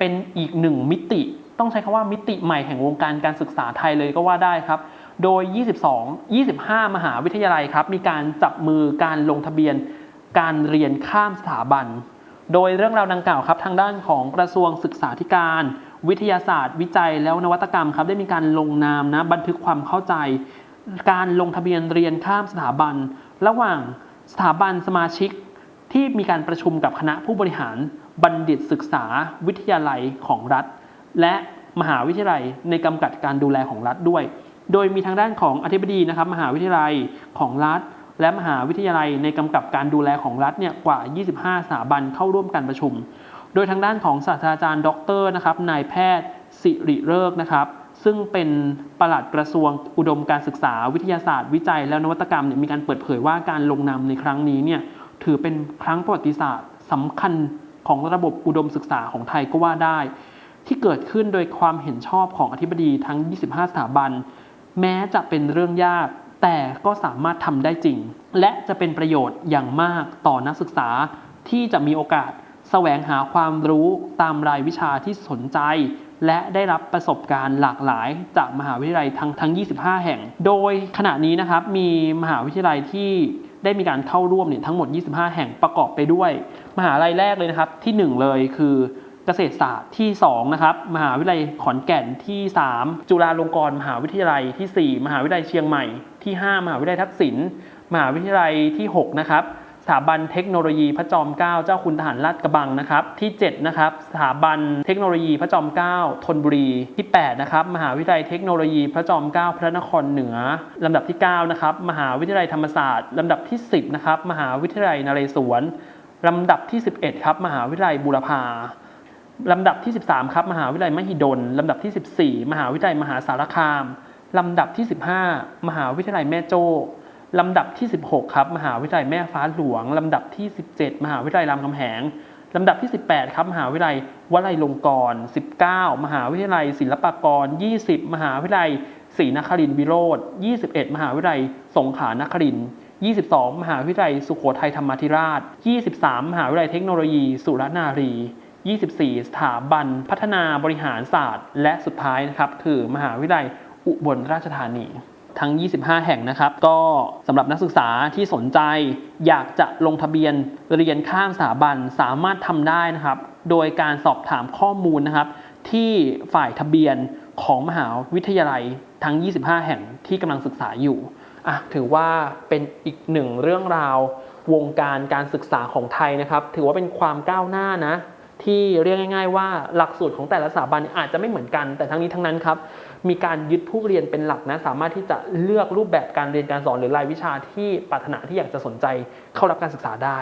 เป็นอีกหนึ่งมิติ ต้องใช้คำว่ามิติใหม่แห่งวงการการศึกษาไทยเลยก็ว่าได้ครับ โดย 22 25 มหาวิทยาลัยครับ มีการจับมือการลงทะเบียนการเรียนข้ามสถาบัน โดยเรื่องราวดังกล่าวครับ ทางด้านของกระทรวงศึกษาธิการ วิทยาศาสตร์ วิจัยแล้วนวัตกรรมครับ ได้มีการลงนามนะบันทึกความเข้าใจ การลงทะเบียนเรียนข้ามสถาบัน ระหว่างสถาบันสมาชิก ที่มีการประชุมกับคณะผู้บริหารบัณฑิตศึกษาวิทยาลัยของรัฐ และมหาวิทยาลัยในกำกับการดูแลของรัฐด้วย โดยมีทางด้านของอธิบดีนะครับมหาวิทยาลัยของรัฐ และมหาวิทยาลัยในกำกับการดูแลของรัฐเนี่ยกว่า 25 สถาบันเข้าร่วมการประชุม โดยทางด้านของศาสตราจารย์ดรนะครับนายแพทย์สิริเริกนะครับซึ่งเป็นปลัดกระทรวงอุดมการศึกษาวิทยาศาสตร์ วิจัยและนวัตกรรมเนี่ยมีการเปิดเผยว่าการลงนามในครั้งนี้เนี่ย ถือเป็นครั้งประวัติศาสตร์สำคัญของระบบอุดมศึกษาของไทยก็ว่าได้ ที่เกิดขึ้นโดยความเห็นชอบของอธิบดีทั้ง 25 สถาบัน แม้จะเป็นเรื่องยาก แต่ก็สามารถทำได้จริง และจะเป็นประโยชน์อย่างมากต่อนักศึกษาที่จะมีโอกาสแสวงหาความรู้ตามรายวิชาที่สนใจ และได้รับประสบการณ์หลากหลายจากมหาวิทยาลัยทั้งทั้ง 25 แห่ง โดยขณะนี้นะครับมีมหาวิทยาลัยที่ ได้มีการเข้าร่วมเนี่ยทั้งหมด 25 แห่งประกอบไปด้วย มหาลัยแรกเลยนะครับที่ 1 เลยคือเกษตรศาสตร์ที่2นะครับมหาวิทยาลัยขอนแก่นที่ 3 จุฬาลงกรณ์มหาวิทยาลัยทีสี่4 มหาวิทยาลัยเชียงใหม่ที่ 5 มหาวิทยาลัยทักษิณมหาวิทยาลัยที่6นะครับ สถาบันเทคโนโลยีพระจอมเกล้าเจ้าคุณทหารราชกระบังนะครับที่7นะครับสถาบันเทคโนโลยีพระจอมเกล้าธนบุรีที่8นะครับมหาวิทยาลัยเทคโนโลยีพระจอมเกล้าพระนครเหนือลำดับที่9นะครับมหาวิทยาลัยธรรมศาสตร์ลำดับที่ 10นะครับมหาวิทยาลัยนเรศวรลำดับที่ 11ครับมหาวิทยาลัยบูรพาลำดับที่ 13ครับมหาวิทยาลัยมหิดลลำดับที่ 14 มหาวิทยาลัยมหาสารคามลำดับที่ 15 มหาวิทยาลัยแม่โจ้ ลำดับที่ 16 ครับ มหาวิทยาลัยแม่ฟ้าหลวง ลำดับที่ 17 มหาวิทยาลัยรามคำแหง ลำดับที่ 18 ครับ มหาวิทยาลัยวลัยลงกรณ์19 มหาวิทยาลัยศิลปากร 20 มหาวิทยาลัยศรีนครินทร์วิโรธ21 มหาวิทยาลัยสงขลานครินทร์22 มหาวิทยาลัยสุโขทัยธรรมาธิราช 23 มหาวิทยาลัยเทคโนโลยี สุรนารี 24 สถาบัน พัฒนาบริหารศาสตร์ และสุดท้ายนะครับคือมหาวิทยาลัยอุบลราชธานี ทั้ง 25 แห่งนะครับ ก็สำหรับนักศึกษาที่สนใจ อยากจะลงทะเบียนเรียนข้ามสถาบันสามารถทำได้นะครับ โดยการสอบถามข้อมูลนะครับ ที่ฝ่ายทะเบียนของมหาวิทยาลัยทั้ง 25 แห่งที่กำลังศึกษาอยู่อะถือว่าเป็นอีกหนึ่งเรื่องราววงการการศึกษาของไทยนะครับ ถือว่าเป็นความก้าวหน้านะ ที่เรียกง่าย ๆ ว่าหลักสูตรของแต่ละสถาบันอาจจะไม่เหมือนกัน แต่ทั้งนี้ทั้งนั้นครับมีการยึดผู้เรียนเป็นหลักนะสามารถที่จะเลือกรูปแบบการเรียนการสอนหรือรายวิชาที่ปรารถนาที่อยากจะสนใจเข้ารับการศึกษาได้